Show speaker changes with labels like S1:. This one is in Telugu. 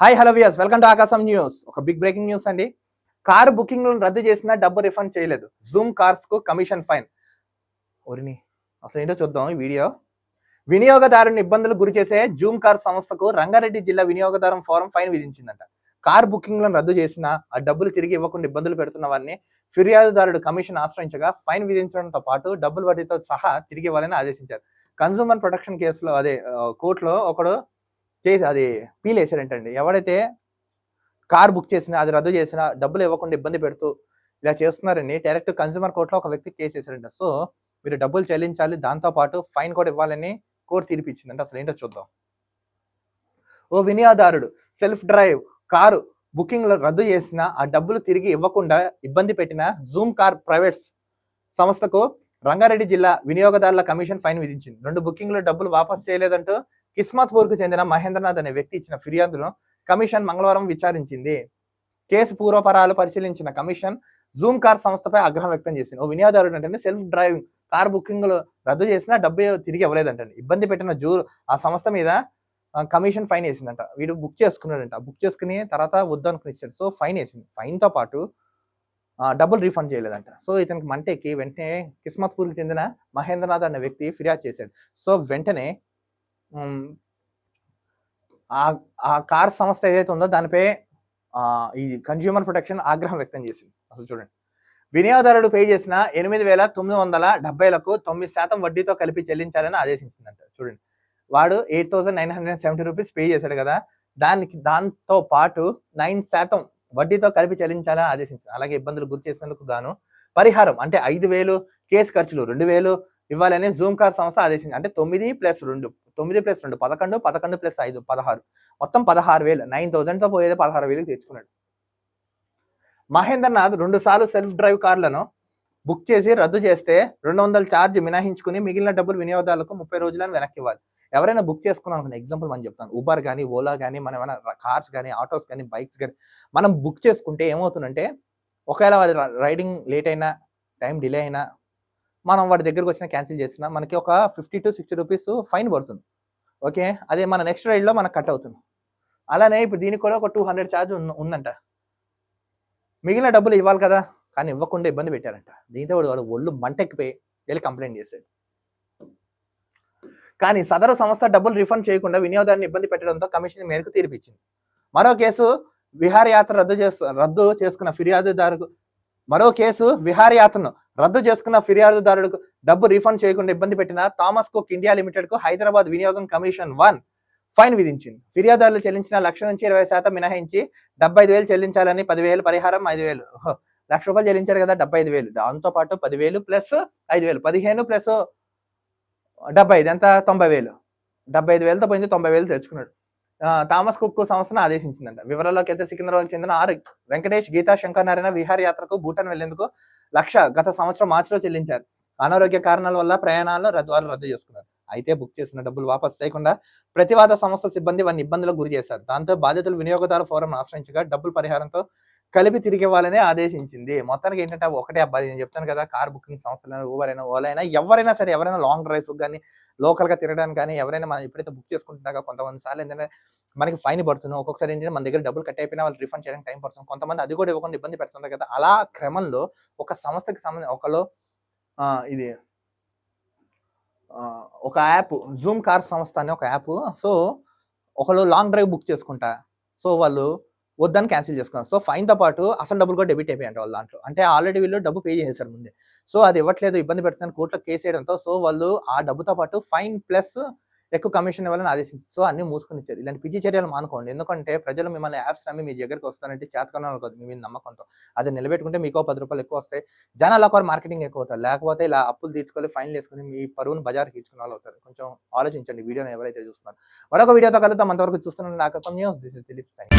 S1: Hi hello viewers welcome to Aakasam news ఒక బిగ్ బ్రేకింగ్ న్యూస్ అండి. కారు బుకింగ్లను రద్దు చేసినా డబ్బు రిఫండ్ చేయలేదు. జూమ్ కార్స్కు కమిషన్ ఫైన్ ఒరిని అసలు ఏంటో చూద్దాం ఈ వీడియో. వినియోగదారుని ఇబ్బందులు గురి చేసే జూమ్ కార్ సంస్థకు రంగారెడ్డి జిల్లా వినియోగదారం ఫోరం ఫైన్ విధించిందంట. కార్ బుకింగ్లను రద్దు చేసినా ఆ డబ్బులు తిరిగి ఇవ్వకుండా ఇబ్బందులు పెడుతున్న వారిని ఫిర్యాదుదారుడు కమిషన్ ఆశ్రయించగా ఫైన్ విధించడంతో పాటు డబ్బులు వడ్డీతో సహా తిరిగి ఇవ్వాలని ఆదేశించారు. కన్సూమర్ ప్రొటెక్షన్ కేసులో అదే కోర్టులో ఒకడు చేసి అది పీల్ వేసారంటండి ఎవడైతే కార్ బుక్ చేసినా అది రద్దు చేసినా డబ్బులు ఇవ్వకుండా ఇబ్బంది పెడుతూ ఇలా చేస్తున్నారని డైరెక్ట్ కన్సూమర్ కోర్టులో ఒక వ్యక్తి కేసు వేసారంట సో మీరు డబ్బులు చెల్లించాలి దాంతో పాటు ఫైన్ కూడా ఇవ్వాలని కోర్టు తీర్పిచ్చిందంట. అసలు ఏంటో చూద్దాం. ఓ వినియోగదారుడు సెల్ఫ్ డ్రైవ్ కారు బుకింగ్లు రద్దు చేసిన ఆ డబ్బులు తిరిగి ఇవ్వకుండా ఇబ్బంది పెట్టిన జూమ్ కార్ ప్రైవేట్స్ సంస్థకు రంగారెడ్డి జిల్లా వినియోగదారుల కమిషన్ ఫైన్ విధించింది. రెండు బుకింగ్ల డబ్బులు వాపస్ చేయలేదంటూ కిస్మత్పూర్కు చెందిన మహేంద్రనాథ్ అనే వ్యక్తి ఇచ్చిన ఫిర్యాదును కమిషన్ మంగళవారం విచారించింది. కేసు పూర్వపరాలు పరిశీలించిన కమిషన్ జూమ్ కార్ సంస్థపై ఆగ్రహం వ్యక్తం చేసింది. ఓ వినియోగదారుడు అంటే సెల్ఫ్ డ్రైవింగ్ కార్ బుకింగ్లు రద్దు చేసినా డబ్బు తిరిగి ఇవ్వలేదంటండి. ఇబ్బంది పెట్టిన జూ ఆ సంస్థ మీద కమిషన్ ఫైన్ వేసిందంట. వీడు బుక్ చేసుకున్నాడంట. బుక్ చేసుకుని తర్వాత వద్దు అనుకుని ఇచ్చాడు. సో ఫైన్ వేసింది. ఫైన్తో పాటు డబ్బులు రీఫండ్ చేయలేదంట. సో ఇతనికి మంటేకి వెంటనే కిస్మత్పూర్కి చెందిన మహేంద్రనాథ్ అనే వ్యక్తి ఫిర్యాదు చేశాడు. సో వెంటనే ఆ కార్ సంస్థ ఏదైతే ఉందో దానిపై ఈ కన్జ్యూమర్ ప్రొటెక్షన్ ఆగ్రహం వ్యక్తం చేసింది. అసలు చూడండి. వినియోగదారుడు పే చేసిన ఎనిమిది వేల తొమ్మిది వందల డెబ్బైలకు తొమ్మిది శాతం వడ్డీతో కలిపి చెల్లించాలని ఆదేశించిందంట. చూడండి. వాడు eight thousand nine hundred seventy rupees pay చేశాడు కదా. దానికి దాంతో పాటు నైన్ శాతం వడ్డీతో కలిపి చెల్లించాలని ఆదేశించింది అలాగే ఇబ్బందులు గురి చేసినందుకు గాను పరిహారం అంటే ఐదు వేలు కేసు ఖర్చులు రెండు వేలు ఇవ్వాలని జూమ్ కార్ సంస్థ ఆదేశించింది. అంటే తొమ్మిది ప్లస్ రెండు తొమ్మిది ప్లస్ రెండు పదకొండు పదకొండు ప్లస్ ఐదు పదహారు. మొత్తం పదహారు వేలు. నైన్ థౌజండ్తో పోయేది పదహారు వేలు తెచ్చుకున్నాడు. మహేంద్రనాథ్ రెండు సార్లు సెల్ఫ్ డ్రైవ్ కార్లను బుక్ చేసి రద్దు చేస్తే రెండు వందల ఛార్జ్ మినహాయించుకుని మిగిలిన డబ్బులు వినియోగదారులకు ముప్పై రోజులను వెనక్కి ఇవ్వాలి. ఎవరైనా బుక్ చేసుకున్నాం ఎగ్జాంపుల్ మనం చెప్తాను. ఊబర్ కానీ ఓలా కానీ మనం ఏమైనా కార్స్ కానీ ఆటోస్ కానీ బైక్స్ కానీ మనం బుక్ చేసుకుంటే ఏమవుతుందంటే ఒకవేళ వాడి రైడింగ్ లేట్ అయినా టైం డిలే అయినా మనం వాడి దగ్గరకు వచ్చిన క్యాన్సిల్ చేసినా మనకి ఒక fifty to sixty rupees fine పడుతుంది. ఓకే? అదే మన నెక్స్ట్ రైడ్లో మనకు కట్ అవుతుంది. అలానే ఇప్పుడు దీనికి కూడా ఒక టూ హండ్రెడ్ ఛార్జ్ ఉందంట. మిగిలిన డబ్బులు ఇవ్వాలి కదా? కానీ ఇవ్వకుండా ఇబ్బంది పెట్టారంట. దీంతో వాడు వాడు ఒళ్ళు మంటెక్కిపోయి వెళ్ళి కంప్లైంట్ చేశాడు కానీ సదరు సంస్థ డబ్బులు రిఫండ్ చేయకుండా వినియోగదారుని ఇబ్బంది పెట్టడంతో కమిషన్ మేరకు తీర్పిచ్చింది. మరో కేసు విహారయాత్ర రద్దు చేసు రద్దు చేసుకున్న ఫిర్యాదుదారుకు మరో కేసు విహారయాత్రను రద్దు చేసుకున్న ఫిర్యాదుదారుడికి డబ్బు రీఫండ్ చేయకుండా ఇబ్బంది పెట్టిన థామస్ కుక్ ఇండియా లిమిటెడ్కు హైదరాబాద్ వినియోగం కమిషన్ వన్ ఫైన్ విధించింది. ఫిర్యాదుదారులు చెల్లించిన లక్ష నుంచి ఇరవై శాతం మినహాయించి డెబ్బై ఐదు వేలు చెల్లించాలని పదివేలు పరిహారం ఐదు వేలు. లక్ష రూపాయలు చెల్లించారు కదా డెబ్బై ఐదు వేలు. దాంతో పాటు పదివేలు ప్లస్ ఐదు వేలు. పదిహేను ప్లస్ డెబ్బై ఐదు. ఎంత? తొంభై వేలు. డెబ్బై ఐదు వేలతో పోయింది తొంభై వేలు తెచ్చుకున్నాడు. థామస్ కుక్ సంస్థను ఆదేశించిందంట. వివరాల్లోకి వెళ్తే సికింద్రాబాద్ చెందిన ఆర్ వెంకటేష్ గీతా శంకర్ నారాయణ విహార యాత్రకు భూటాన్ వెళ్ళేందుకు లక్ష గత సంవత్సరం మార్చిలో చెల్లించారు. అనారోగ్య కారణాల వల్ల ప్రయాణాలను రద్దు వారు రద్దు చేసుకున్నారు. అయితే బుక్ చేసిన డబ్బులు వాపసు చేయకుండా ప్రతివాద సంస్థ సిబ్బంది వారిని ఇబ్బందులకు గురి చేశారు. దాంతో బాధితులు వినియోగదారు ఫోరం ఆశ్రయించగా డబ్బుల పరిహారంతో కలిపి తిరిగి ఇవ్వాలని ఆదేశించింది. మొత్తానికి ఏంటంటే ఒకటే అబ్బాయి నేను చెప్తాను కదా కార్ బుకింగ్ సంస్థలైనా ఊబర్ అయినా ఓలా అయినా ఎవరైనా సరే ఎవరైనా లాంగ్ డ్రైవ్స్ కానీ లోకల్గా తిరగడానికి కానీ ఎవరైనా మనం ఎప్పుడైతే బుక్ చేసుకుంటున్నాగా కొంతమంది సార్లు ఏంటంటే మనకి ఫైన్ పడుతుంది. ఒక్కొక్కసారి ఏంటంటే మన దగ్గర డబ్బులు కట్ అయిపోయినా వాళ్ళు రిఫండ్ చేయడానికి టైం పడుతుంది. కొంతమంది అది కూడా ఇవ్వకుండా ఇబ్బంది పెడుతున్నారు కదా. అలా క్రమంలో ఒక సంస్థకి సంబంధించి ఒకలో ఇది ఒక యాప్ జూమ్ కార్ సంస్థ అనే ఒక యాప్. సో ఒకళ్ళు లాంగ్ డ్రైవ్ బుక్ చేసుకుంటా. సో వాళ్ళు వద్దని క్యాన్సిల్ చేసుకున్నారు. సో ఫైన్తో పాటు అసలు డబ్బులు కూడా డెబిట్ అయిపోయాయంట వాళ్ళ దాంట్లో. అంటే ఆల్రెడీ వీళ్ళు డబ్బు పే చేశారు ముందే. సో అది ఇవ్వట్లేదు ఇబ్బంది పెడుతుందని కోర్టులో కేసు వేయడంతో. సో వాళ్ళు ఆ డబ్బుతో పాటు ఫైన్ ప్లస్ ఎక్కువ కమిషన్ ఇవ్వాలని ఆదేశించారు సో అన్ని మూసుకొని ఇచ్చారు ఇలాంటి పిచ్చి చర్యలు మానుకోండి. ఎందుకంటే ప్రజలు మిమ్మల్ని యాప్స్ నమ్మి మీ దగ్గరికి వస్తారంటే చేతకొనాలి కదా. మీ మీద నమ్మకంతో అది నిలబెట్టుకుంటే మీకు పది రూపాయలు ఎక్కువ వస్తాయి. జనాలు ఒక మార్కెటింగ్ ఎక్కువ అవుతారు. లేకపోతే ఇలా అప్పులు తీర్చుకొని ఫైన్లు వేసుకొని మీ పరువును బజార్కి ఇచ్చుకున్న వాళ్ళు అవుతారు. కొంచెం ఆలోచించండి. వీడియోని ఎవరైతే చూస్తున్నారు. మరొక వీడియోతో కలుద్దాం. అంతవరకు చూస్తున్నాను నాకు news. This is Dilip Sain